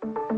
โก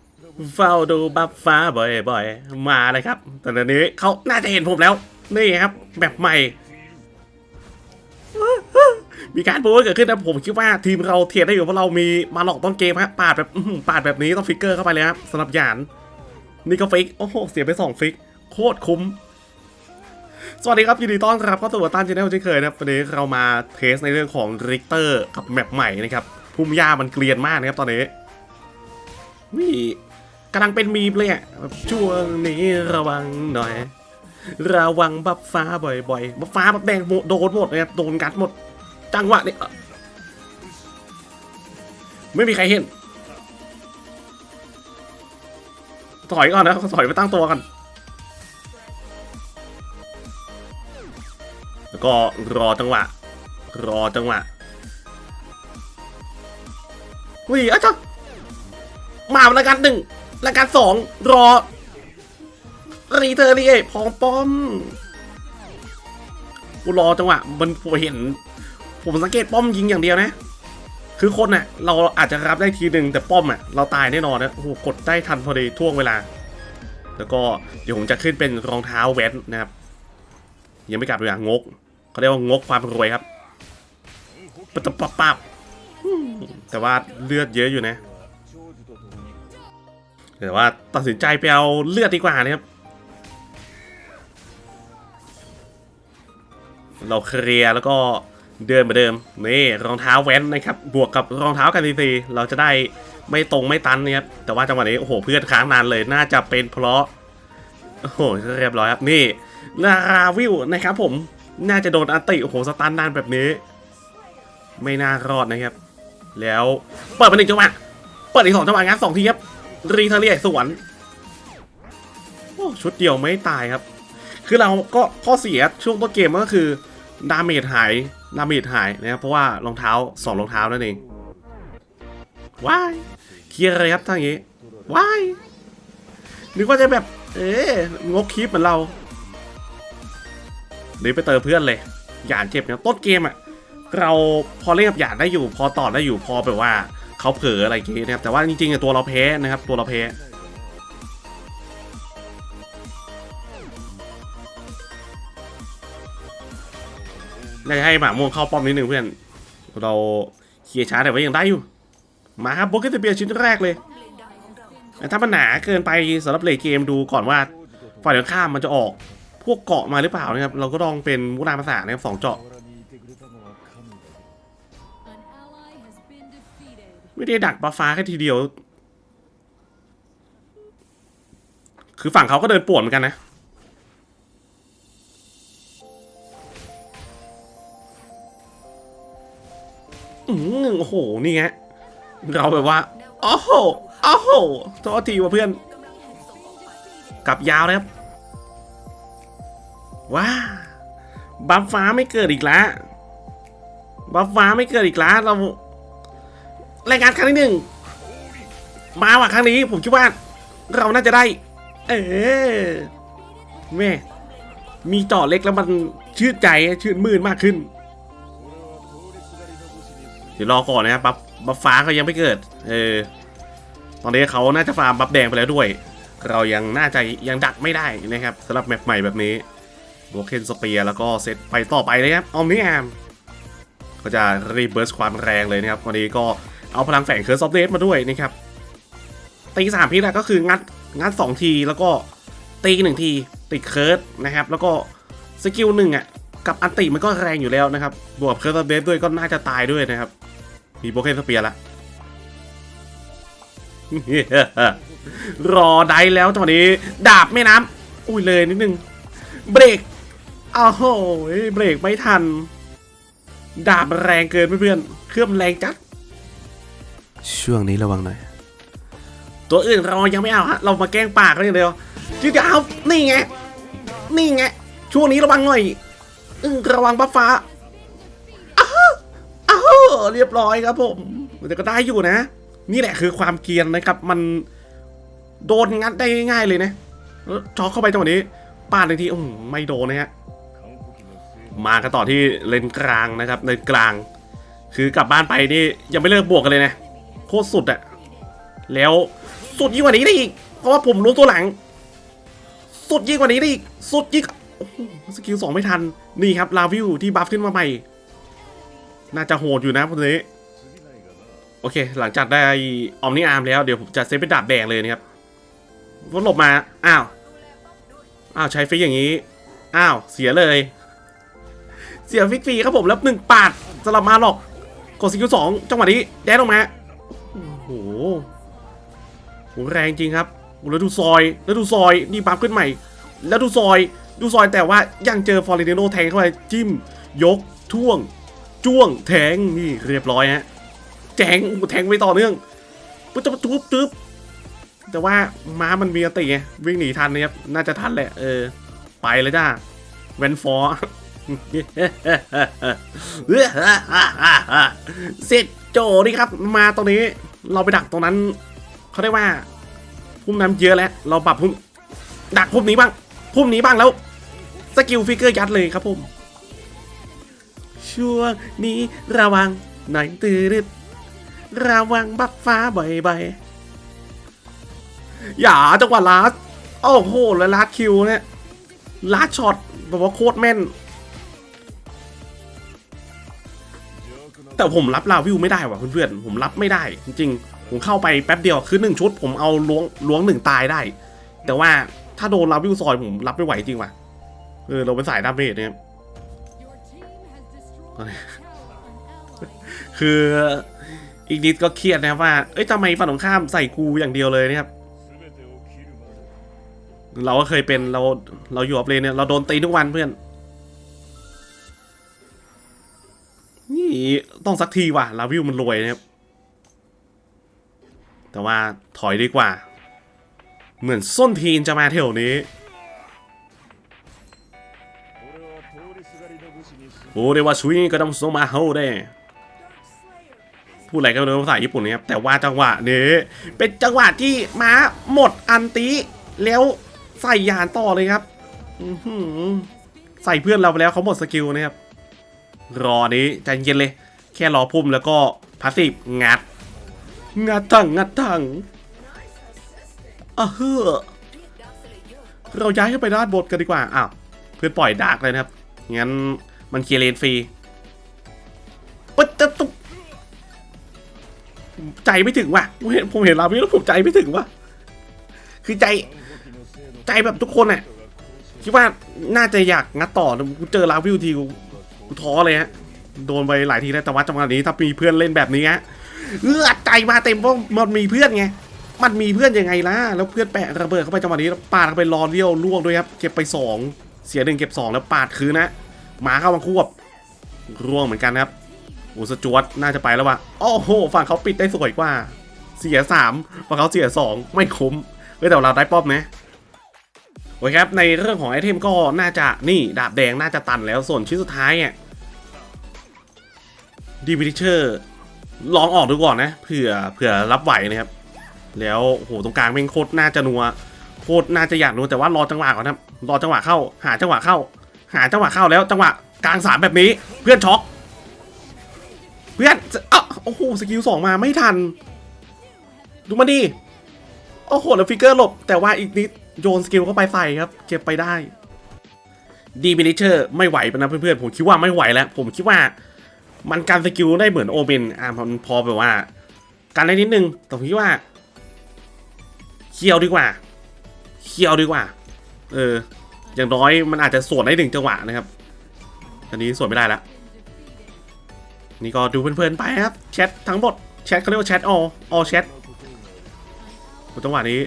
เฝ้าดูบัฟฟ้าบ่อยๆ มาเลยครับ ตอนนี้เขาน่าจะเห็นผมแล้ว นี่ครับ แบบใหม่ มีการโพสต์เกิดขึ้นนะผมคิดว่าทีมเราเทียนได้อยู่เพราะเรามีมาหลอกต้นเกมฮะปาดแบบปาดแบบนี้ต้องฟิกเกอร์เข้าไปเลยครับสำหรับหยาน นี่ก็ฟิก โอ้โห เสียไปสองฟิก โคตรคุ้ม สวัสดีครับยินดีต้อนรับเข้าสู่ตันชาแนลเช่นเคยนะครับวันนี้เรามาเทสในเรื่องของริกเตอร์กับแมปใหม่นะครับพุ่มหญ้ามันเกลียนมากนะครับตอนนี้นี่ กำลังเป็นมีมเลยอะช่วงนี้ระวังหน่อย ระวังบัฟฟ้าบ่อยๆบัฟฟ้าบัฟแดงหมดโดนหมดนะครับโดนกัดหมด จังหวะนี้ไม่มีใครเห็น ถอยก่อนนะถอยไปตั้งตัวกัน แล้วก็รอจังหวะ รอจังหวะวิ่งอะจ้ะมารายการหนึ่ง รายการสองรอ รีเทอร์รีเอพองป้อมกูรอจังหวะมันผมเห็น ผมสังเกตป้อมยิงอย่างเดียวนะ คือคนน่ะ เราอาจจะรับได้ทีหนึ่งแต่ป้อมอะ เราตายแน่นอนนะโอ้โหกดได้ทันพอดีท่วงเวลา แล้วก็เดี๋ยวผมจะขึ้นเป็นรองเท้าแว้นนะครับ ยังไม่กลับเลยอะงกเขาเรียกว่างกความรวยครับปะตะปับปับแต่ว่าเลือดเยอะอยู่นะ แต่ว่าตัดสินใจไปเอาเลือดดีกว่านะครับ เราเคลียร์แล้วก็เดินเหมือนเดิมนี่รองเท้าแว้นนะครับ บวกกับรองเท้ากันทีๆเราจะได้ไม่ตรงไม่ตันนะครับแต่ว่าจังหวะนี้โอ้โหเพื่อนค้างนานเลยน่าจะเป็นเพราะโอ้โหเรียบร้อยครับนี่ลาราวิวนะครับ ผมน่าจะโดนอันติโอ้โหสตันนานแบบนี้ ไม่น่ารอดนะครับ แล้วเปิดมาหนึ่งจังหวะเปิดอีกสองจังหวะงัดสองทีครับ รีเทเรียสวนโอ้ชุดเดียวไม่ตายครับ คือเราก็ข้อเสียช่วงต้นเกมก็คือดาเมจหายดาเมจหายนะครับเพราะว่ารองเท้าสองรองเท้านั่นเองว้ายเคลียร์เลยครับทั้งอย่างนี้ว้ายนึกว่าจะแบบ เอ๊ะงกคลิปเหมือนเราหรือไปเติมเพื่อนเลย หยานเจ็บเนี่ยต้นเกมอะเราพอเล่นกับหยานได้อยู่ พอต่อได้อยู่พอแบบว่า เขาเผลออะไรอย่างงี้นะครับแต่ว่าจริงๆตัวเราแพ้นะครับ ตัวเราแพ้น่าจะให้หมาม่วงเข้าป้อมนิดนึงเพื่อน เราเคลียร์ช้าแต่ว่ายังได้อยู่ มาครับโบเกตเบียชิ้นแรกเลยแต่ถ้ามันหนาเกินไปสำหรับเลเกมดูก่อนว่าฝ่ายตรงข้ามมันจะออกพวกเกาะมาหรือเปล่านะครับ เราก็ลองเป็นมุนาภาษานะครับสองเจาะ ไม่ได้ดักบัฟฟ้าแค่ทีเดียว คือฝั่งเขาก็เดินปวนเหมือนกันนะ อืมโอ้โห นี่ไง เราแบบว่าโอ้โหโอ้โหโทษทีว่าเพื่อน กลับยาวเลยครับ ว้า บัฟฟ้าไม่เกิดอีกแล้ว บัฟฟ้าไม่เกิดอีกแล้วเรา รายการครั้งที่หนึ่งมาว่ะครั้งนี้ผมคิดว่า เราน่าจะได้ เออแม่มีจอเล็กแล้วมันชื่นใจชื่นมื่นมากขึ้น เดี๋ยวรอก่อนนะครับบัฟบัฟฟ้าเขายังไม่เกิด เออ ตอนนี้เขาน่าจะฟาร์มบัฟแดงไปแล้วด้วย เรายังน่าจะยังดักไม่ได้นะครับสำหรับแมปใหม่แบบนี้โบเคนสเปียแล้วก็เซตไปต่อไปเลยครับออมนิแอมก็จะรีเบิร์สความแรงเลยนะครับวันนี้ก็ เอาพลังแฝงเคิร์สออฟเดสมาด้วยนะครับตีสามพิษอะก็คืองัดงัดสองทีแล้วก็ตีหนึ่งทีติดเคิร์สนะครับ แล้วก็สกิลหนึ่งอะกับอันติมันก็แรงอยู่แล้วนะครับ บวกเคิร์สออฟเดสด้วยก็น่าจะตายด้วยนะครับ มีโบเคนสเปียร์ละรอได้แล้วตอนนี้ ดาบแม่น้ำอุ้ยเลยนิดนึง เบรกอ้าวโหเบรกไม่ทัน ดาบแรงเกินเพื่อนๆเครื่องแรงจัด ช่วงนี้ระวังหน่อย ตัวอื่นเรายังไม่เอาฮะ เรามาแกล้งปากเขาอย่างเดียวจืดเอานี่ไง นี่ไง ช่วงนี้ระวังหน่อยอึ้งระวังบัฟฟ้าอ้าวอ้าวเรียบร้อยครับผมแต่ก็ได้อยู่นะ นี่แหละคือความเกียนนะครับ มันโดนงัดได้ง่ายเลยนะแล้วช็อกเข้าไปจังหวะนี้ปาดในทีอืมไม่โดนนะฮะ มากันต่อที่เลนกลางนะครับ เลนกลาง คือกลับบ้านไปนี่ยังไม่เลิกบวกกันเลยนะ คตรสุดอะแล้วสุดยิ่งกว่านี้ได้อีก เพราะว่าผมรู้ตัวหลัง สุดยิ่งกว่านี้ได้อีก สุดยิ่งสกิลสองไม่ทัน นี่ครับลาวิวที่บัฟขึ้นมาใหม่ น่าจะโหดอยู่นะพวกนี้ โอเค หลังจากได้ออมนิอาร์มแล้ว เดี๋ยวผมจะเซฟเป็นดาบแดงเลยนะครับว่าหลบมา อ้าว อ้าวใช้ฟิกอย่างนี้ อ้าว เสียเลย เสียฟิกฟรีครับผมแล้วหนึ่งปาดสลับมาหรอก กดสกิลสองจังหวะนี้แดนออกมา โอ้โหโหแรงจริงครับแล้วดูซอย แล้วดูซอย นี่บัฟขึ้นใหม่ แล้วดูซอย ดูซอยแต่ว่ายังเจอฟอร์เรนโนแทงเข้าไปจิ้ม ยกท่วง จ้วงแทงนี่เรียบร้อยฮะแจงแทงไปต่อเนื่องปุ๊บปุ๊บปุ๊บปุ๊บแต่ว่าม้ามันมีอติไงวิ่งหนีทันนะครับน่าจะทันแหละเออ ไปเลยจ้าเวนฟอร์เสร็จโจนี่ครับ มาตรงนี้ เราไปดักตรงนั้นเขาเรียกว่าพุ่มน้ำเยอะแล้ว เราปรับพุ่มดักพุ่มนี้บ้าง พุ่มนี้บ้างแล้วสกิลฟิกเกอร์ยัดเลยครับผมช่วงนี้ระวังหน่อยตื่นระวังบัฟฟ้าบ่อยๆอย่าจังหวะลาสโอ้โหแล้วลาสคิวเนี่ยลาสช็อตแบบว่าโคตรแม่น แต่ผมรับลาวิวไม่ได้ว่ะเพื่อนๆผมรับไม่ได้ จริงๆ ผมเข้าไปแป๊บเดียวคือหนึ่งชุด ผมเอาล้วงล้วงหนึ่งตายได้ แต่ว่าถ้าโดนลาวิวซอยผมรับไม่ไหวจริงว่ะเออเราเป็นสายดาเมจเนี่ยคืออีกนิดก็เครียดนะว่า เอ้ยทำไมฝั่งตรงข้ามใส่กูอย่างเดียวเลยนะครับ เราก็เคยเป็นเราเราอยู่ออฟเลนเนี่ยเราโดนตีทุกวันเพื่อน ต้องสักทีว่ะ ลาวิวมันรวยนะครับ แต่ว่าถอยดีกว่า เหมือนส้นทีนจะมาแถวนี้ โอ้เรียกว่าชุยก็ต้องส่งมาเฮาได้ พูดอะไรก็ไม่รู้ภาษาญี่ปุ่นนะครับ แต่ว่าจังหวะนี้ เป็นจังหวะที่ม้าหมดอันติแล้วใส่ยานต่อเลยครับใส่เพื่อนเราไปแล้วเขาหมดสกิลนะครับรอนี้ใจเย็นเลย แค่รอพุ่มแล้วก็พาสซีฟงัด งัดถังงัดถังอะเฮ้อเราย้ายขึ้นไปด้านบนกันดีกว่า อ้าว เพื่อนปล่อยดาร์กเลยนะครับ งั้นมันเคลียร์เลนฟรีปั๊บจะตุ๊บใจไม่ถึงว่ะผมเห็นผมเห็นลาวิแล้วผมใจไม่ถึงว่ะ คือใจ ใจแบบทุกคนอะคิดว่าน่าจะอยากงัดต่อนะกูเจอลาวิวทีกูกูท้อเลยฮะ โดนไปหลายทีแล้วแต่ว่าจังหวะนี้ถ้ามีเพื่อนเล่นแบบนี้ฮะเอื้อใจมาเต็มเพราะมันมีเพื่อนไงมันมีเพื่อนยังไงล่ะแล้วเพื่อนแปะระเบิดเข้าไปจังหวะนี้แล้วปาดเข้าไปรอเลี้ยวล่วงด้วยครับเก็บไปสองเสียหนึ่งเก็บสองแล้วปาดคืนนะหมาเข้ามาควบร่วงเหมือนกันครับโอ้สจวตน่าจะไปแล้วว่ะโอ้โหฝั่งเขาปิดได้สวยกว่า เสียสามฝั่งเขาเสียสองไม่คุ้มเฮ้ยแต่เราได้ป้อมนะโอเคครับในเรื่องของไอเทมก็น่าจะนี่ดาบแดงน่าจะตันแล้วส่วนชิ้นสุดท้ายเนี่ย ดีวิเชอร์ลองออกดูก่อนนะเผื่อเผื่อรับไหวนะครับ แล้วโอ้โหตรงกลางเป็นโคตรน่าจะนัวโคตรน่าจะอยากนัวแต่ว่ารอจังหวะก่อนนะครับรอจังหวะเข้า หาจังหวะเข้า หาจังหวะเข้าแล้วจังหวะกลางสามแบบนี้เพื่อนช็อก เพื่อนอะโอ้โหสกิลสองมาไม่ทัน ดูมาดิโอ้โหแล้วฟิกเกอร์หลบ แต่ว่าอีกนิดโยนสกิลเข้าไปใส่ครับ เก็บไปได้ดีมินิเชอร์ไม่ไหวไปนะเพื่อนๆผมคิดว่าไม่ไหวแล้ว ผมคิดว่า มันการสกิลได้เหมือนโอเมนอะมันพอแบบว่ากันได้นิดนึงแต่ผมคิดว่าเคียวดีกว่าเคียวดีกว่า เออ อย่างน้อยมันอาจจะสวนได้หนึ่งจังหวะนะครับอันนี้สวนไม่ได้ล้วนี่ก็ดูเพลินๆไปครับแชททั้งหมดแชทเขาเรียกว่าแชทอออแชทโหจังหวะนี้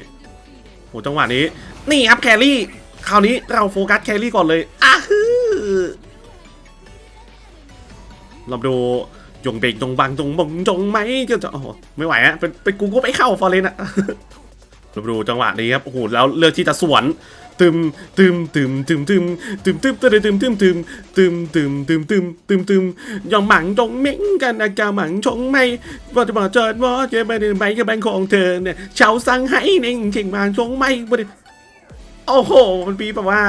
โหจังหวะนี้ นี่ครับแครี่คราวนี้เราโฟกัสแครี่ก่อนเลยอ้าฮือ เราดูจงเบงจงบังจงบงจงไหมจะจะโอ้โหไม่ไหวอะเป็นเป็นกูก็ไม่เข้าฟอร์เรนอะเราดูจังหวะนี้ครับโอ้โหแล้วเลือกที่จะสวนตึมตึมตึมตึมตึมตึมตึมตึมตึมตึมตึมตึมตึมตึมตึมตึมตึมยองหมังจงเม้งกันอาการหมังชงไม่ว่าจะบอกเจอว่าจะไปในใบกับแบงของเธอเนี่ยชาวสังให้เน่งเข่งหมังชงไม่บ่ได้โอ้โห มันปีแบบว่า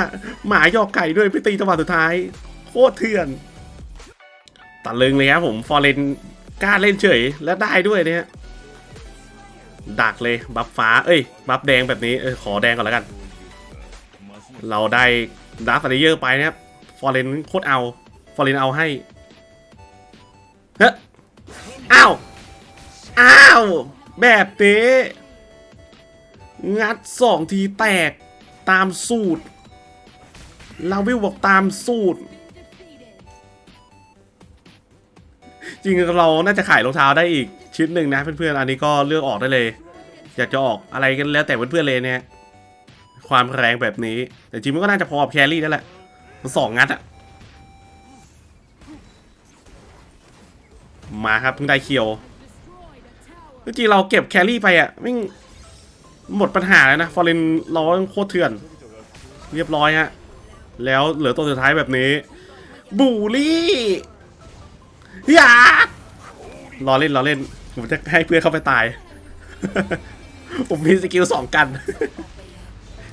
หมายอกไก่ด้วยไปตีจังหวะสุดท้าย โคตรเถื่อน ตะลึงเลยครับผมฟอร์เรนกล้าเล่นเฉยและได้ด้วยเนี่ยดักเลยบัฟฟ้า เอ้ยบัฟแดงแบบนี้เออขอแดงก่อนแล้วกัน เราได้ดาร์ฟเลเยอร์ไปนะครับฟอร์เรนโคตรเอาฟอร์เรนเอาให้เฮ้ยอ้าวอ้าวแบบเต้งัดสองทีแตกตามสูตรลาวิวบอกตามสูตร จริงเราน่าจะขายรองเท้าได้อีกชิ้นหนึ่งนะเพื่อนๆ อันนี้ก็เลือกออกได้เลย อยากจะออกอะไรกันแล้วแต่เพื่อนๆเลยเนี่ย ความแรงแบบนี้ แต่จริงมันก็น่าจะพอกับแครี่นั่นแหละมันสองงัดอะมาครับเพิ่งได้เคียวจริงเราเก็บแครี่ไปอะไม่งหมดปัญหาแล้วนะฟอร์เรนเราโคตรเถื่อน เรียบร้อยฮะแล้วเหลือตัวสุดท้ายแบบนี้บูลี่ อย่ารอเล่นรอเล่น ผมจะให้เพื่อนเข้าไปตาย ผมมีสกิลสองกัน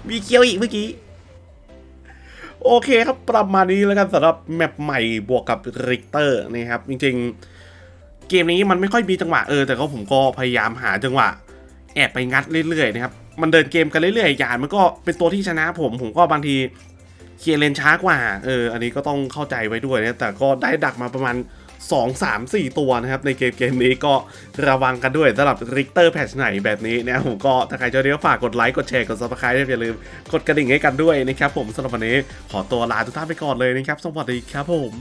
มีเคียวอีกเมื่อกี้ โอเคครับประมาณนี้แล้วกันสำหรับแมปใหม่บวกกับริกเตอร์นะครับ จริงๆ เกมนี้มันไม่ค่อยมีจังหวะเออ แต่ก็ผมก็พยายามหาจังหวะ แอบไปงัดเรื่อยๆนะครับ มันเดินเกมกันเรื่อยๆ อย่างมันก็เป็นตัวที่ชนะผม ผมก็บางทีเคลียร์เลนช้ากว่า เออ อันนี้ก็ต้องเข้าใจไว้ด้วยนะ แต่ก็ได้ดักมาประมาณ 2 3 4 ตัวนะครับ ในเกมเกมนี้ก็ระวังกันด้วยสำหรับริกเตอร์แพทชไหนแบบนี้นะผมก็ถ้าใครชอบก็ฝากกดไลค์กดแชร์กดซับสไครต์อย่าลืมกดกระดิ่งให้กันด้วยนะครับผมสำหรับวันนี้ขอตัวลาทุกท่านไปก่อนเลยนะครับ สวัสดีครับผม